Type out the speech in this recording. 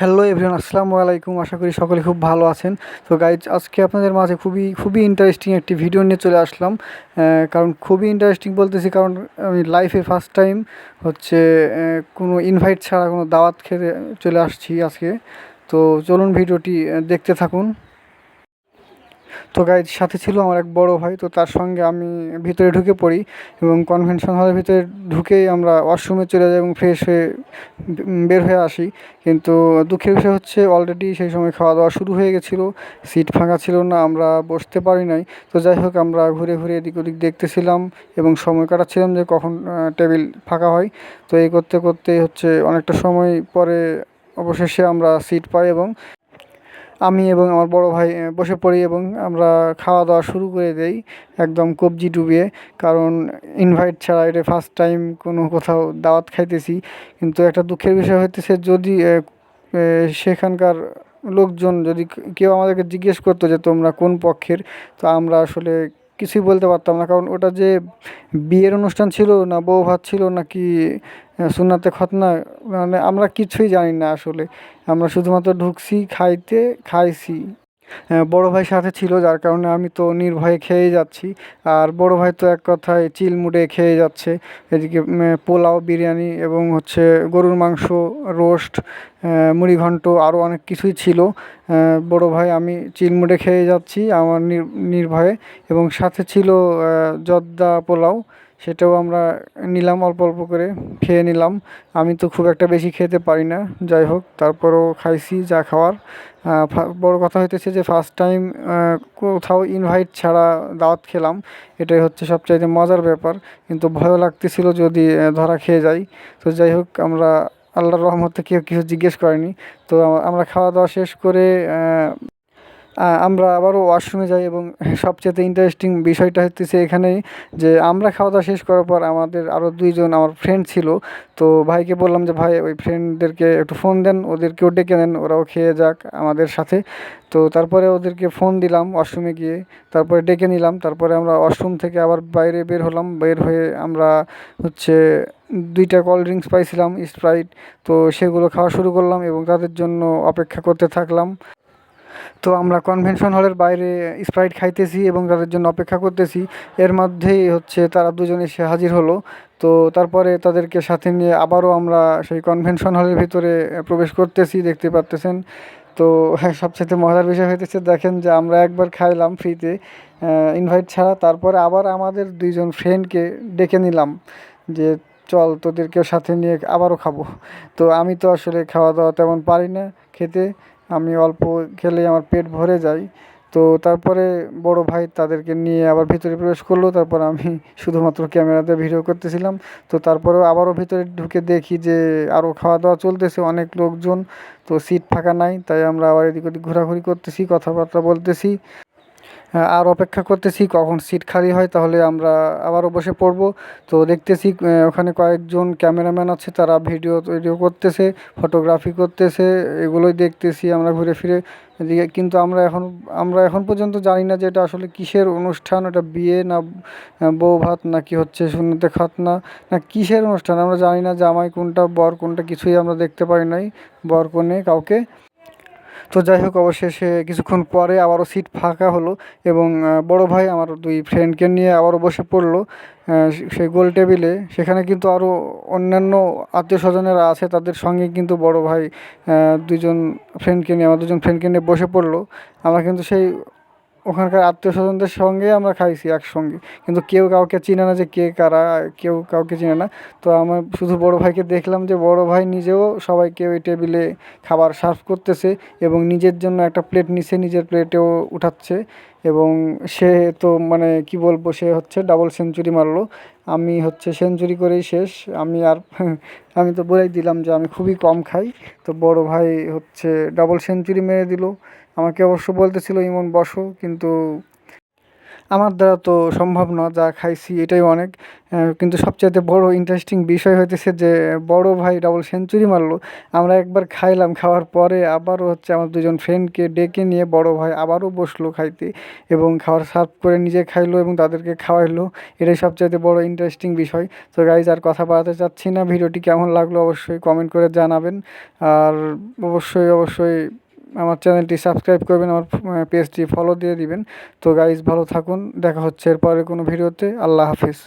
Hello everyone আসসালামু আলাইকুম। আশা করি সকলে খুব ভালো আছেন। তো গাইজ আজকে আপনাদের মাঝে খুবই খুবই ইন্টারেস্টিং একটি ভিডিও নিয়ে চলে আসলাম। কারণ খুবই ইন্টারেস্টিং বলতেছি, কারণ আমি লাইফে ফার্স্ট টাইম হচ্ছে কোনো ইনভাইট ছাড়া, কোনো দাওয়াত খেতে চলে আসছি আজকে। তো চলুন ভিডিওটি দেখতে থাকুন। তো গাইজ সাথে ছিল আমার এক বড় ভাই, তো তার সঙ্গে আমি ভিতরে ঢুকে পড়ি এবং কনভেনশন হলের ভিতরে ঢুকেই আমরা ওয়াশরুমে চলে যাই এবং ফ্রেশ হয়ে বের হয়ে আসি। কিন্তু দুঃখের বিষয় হচ্ছে অলরেডি সেই সময় খাওয়া দাওয়া শুরু হয়ে গেছিল সিট ফাঁকা ছিল না, আমরা বসতে পারি নাই। তো যাই হোক, আমরা ঘুরে ঘুরে এদিক ওদিক দেখতেছিলাম এবং সময় কাটাচ্ছিলাম যে কখন টেবিল ফাঁকা হয়। তো এই করতে করতে হচ্ছে অনেকটা সময় পরে অবশেষে আমরা সিট পাই এবং আমি এবং আমার বড় ভাই বসে পড়ি এবং আমরা খাওয়া দাওয়া শুরু করে দেই একদম কবজি ডুবিয়ে। কারণ ইনভাইট ছাড়া এটা ফার্স্ট টাইম কোনো কোথাও দাওয়াত খাইতেছি। কিন্তু একটা দুঃখের বিষয় হইতেছে, যদি সেখানকার লোকজন যদি কেউ আমাদেরকে জিজ্ঞেস করতো যে তোমরা কোন পক্ষের, তো আমরা আসলে কিছুই বলতে পারতাম না। কারণ ওটা যে বিয়ের অনুষ্ঠান ছিল না, বউ ভাত ছিল না কি সুন্নাতে খতনা মানে আমরা কিছুই জানি না আসলে। আমরা শুধুমাত্র ঢুকছি, খাইতে, খাইছি। বড় ভাই সাথে ছিল, যার কারণে আমি তো নির্ভয়ে খেয়ে যাচ্ছি। আর বড় ভাই তো এক কথায় চিল মুড়ে খেয়ে যাচ্ছে। এদিকে পোলাও, বিরিয়ানি এবং হচ্ছে গরুর মাংস, রোস্ট মুড়ি ঘন্ট আরও অনেক কিছুই ছিল। বড় ভাই, আমি চিলমুড়ে খেয়ে যাচ্ছি আমার নির- নির্ভয়ে। এবং সাথে ছিল জর্দা পোলাও। সেটাও আমরা নিলাম অল্প অল্প করে, খেয়ে নিলাম। আমি তো খুব একটা বেশি খেতে পারি না, যাই হোক, তারপরও খাইছি যা খাওয়ার। বড় কথা হইতেছে যে ফার্স্ট টাইম কোথাও ইনভাইট ছাড়া দাওয়াত খেলাম, এটাই হচ্ছে সবচাইতে মজার ব্যাপার। কিন্তু ভয়ও লাগতেছিল যদি ধরা খেয়ে যাই। তো যাই হোক, আমরা আল্লাহর রহমতে কেউ কিছু জিজ্ঞেস করেনি। তো আমরা খাওয়া দাওয়া শেষ করে আমরা আবারও ওয়াশরুমে যাই এবং সবচেয়ে ইন্টারেস্টিং বিষয়টা হচ্ছে এখানেই যে আমরা খাওয়া দাওয়া শেষ করার পর আমাদের আরও দুইজন আমার ফ্রেন্ড ছিল। তো ভাইকে বললাম যে, ভাই, ওই ফ্রেন্ডদেরকে একটু ফোন দেন, ওদেরকেও ডেকে নেন, ওরাও খেয়ে যাক আমাদের সাথে। তো তারপরে ওদেরকে ফোন দিলাম ওয়াশরুমে গিয়ে, তারপরে ডেকে নিলাম, তারপরে আমরা ওয়াশরুম থেকে আবার বাইরে বের হলাম, বের হয়ে আমরা হচ্ছে দুইটা কোল্ড ড্রিঙ্কস পাইছিলাম স্প্রাইট তো সেগুলো খাওয়া শুরু করলাম এবং তাদের জন্য অপেক্ষা করতে থাকলাম। তো আমরা কনভেনশন হলের বাইরে স্প্রাইট খাইতেছি এবং তাদের জন্য অপেক্ষা করতেছি। এর মধ্যেই হচ্ছে তারা দুজন এসে হাজির হলো। তো তারপরে তাদেরকে সাথে নিয়ে আবারও আমরা সেই কনভেনশন হলের ভিতরে প্রবেশ করতেছি, দেখতে পারতেছেন। তো হ্যাঁ সবচেয়ে মজার বিষয় হইতেছে, দেখেন যে আমরা একবার খাইলাম ফ্রিতে ইনভাইট ছাড়া। তারপরে আবার আমাদের দুইজন ফ্রেন্ডকে ডেকে নিলাম যে, চল তোদেরকেও সাথে নিয়ে আবারও খাব। তো আমি তো আসলে খাওয়া দাওয়া তেমন পারি না খেতে। আমি অল্প খেলেই আমার পেট ভরে যায়। তো তারপরে বড় ভাই তাদেরকে নিয়ে আবার ভিতরে প্রবেশ করল, তারপর আমি শুধুমাত্র ক্যামেরাতে ভিডিও করতেছিলাম। তো তারপরেও আবারও ভিতরে ঢুকে দেখি যে আরও খাওয়া দাওয়া চলতেছে, অনেক লোকজন। তো সিট ফাঁকা নাই, তাই আমরা আবার এদিক ওদিক ঘোরাঘুরি করতেছি, কথাবার্তা বলতেছি। আর অপেক্ষা করতেছি কখন সিট খালি হয়, তাহলে আমরা আবারও বসে পড়ব। তো দেখতেছি ওখানে কয়েকজন ক্যামেরাম্যান আছে, তারা ভিডিও তৈরিও করতেছে, ফটোগ্রাফি করতেছে, এগুলোই দেখতেছি আমরা ঘুরে ফিরে। এদিকে কিন্তু আমরা এখন আমরা এখন পর্যন্ত জানি না যে এটা আসলে কিসের অনুষ্ঠান, এটা বিয়ে না বউ ভাত না কি হচ্ছে শূন্যতে খাতনা, না কিসের অনুষ্ঠান, আমরা জানি না জামাই কোনটা, বর কোনটা, কিছুই আমরা দেখতে পারি নাই, বর কনে, কাউকে। তো যাই হোক, অবশেষে কিছুক্ষণ পরে আবারও সিট ফাঁকা হলো এবং বড় ভাই আমার দুই ফ্রেন্ডকে নিয়ে আবারও বসে পড়ল। সেই গোল টেবিলে সেখানে কিন্তু আরও অন্যান্য আত্মীয় স্বজনেরা আছে, তাদের সঙ্গে কিন্তু বড় ভাই দুজন ফ্রেন্ডকে নিয়ে, আমার দুজন ফ্রেন্ডকে নিয়ে বসে পড়ল। আমরা কিন্তু সেই ওখানকার আত্মীয় স্বজনদের সঙ্গে আমরা খাইছি একসঙ্গে। কিন্তু কেউ কাউকে চিনে না যে কে কারা, কেউ কাউকে চিনে না। তো আমার শুধু বড় ভাইকে দেখলাম যে বড় ভাই নিজেও সবাইকে ওই টেবিলে খাবার সার্ভ করতেছে এবং নিজের জন্য একটা প্লেট নিচে নিজের প্লেটেও উঠাচ্ছে। এবং সে তো মানে কি বলব, সে হচ্ছে ডাবল সেঞ্চুরি মারলো। আমি হচ্ছে সেঞ্চুরি করেই শেষ। আমি আর আমি তো বলেই দিলাম যে আমি খুবই কম খাই। তো বড় ভাই হচ্ছে ডাবল সেঞ্চুরি মেরে দিল। আমাকে অবশ্য বলতেছিল, ইমন বসো। কিন্তু আমার দ্বারা তো সম্ভব না, যা খাইছি এটাই অনেক। কিন্তু সবচেয়ে বড় ইন্টারেস্টিং বিষয় হইতেছে যে, বড় ভাই ডাবল সেঞ্চুরি মারলো। আমরা একবার খাইলাম, খাওয়ার পরে আবারও হচ্ছে আমার দুজন ফ্রেন্ডকে ডেকে নিয়ে বড় ভাই আবারও বসল খাইতে এবং খাওয়ার সার্ভ করে নিজে খাইলো এবং তাদেরকে খাওয়াইলো। এটাই সবচেয়ে বড় ইন্টারেস্টিং বিষয়। তো গাইজ আর কথা বাড়াতে চাচ্ছি না। ভিডিওটি কেমন লাগল অবশ্যই কমেন্ট করে জানাবেন। আর অবশ্যই অবশ্যই আমার চ্যানেলটি সাবস্ক্রাইব করবেন, আমার পেজটি ফলো দিয়ে দিবেন। তো গাইজ ভালো থাকুন, দেখা হচ্ছে এরপরে কোনো ভিডিওতে। আল্লাহ হাফিজ।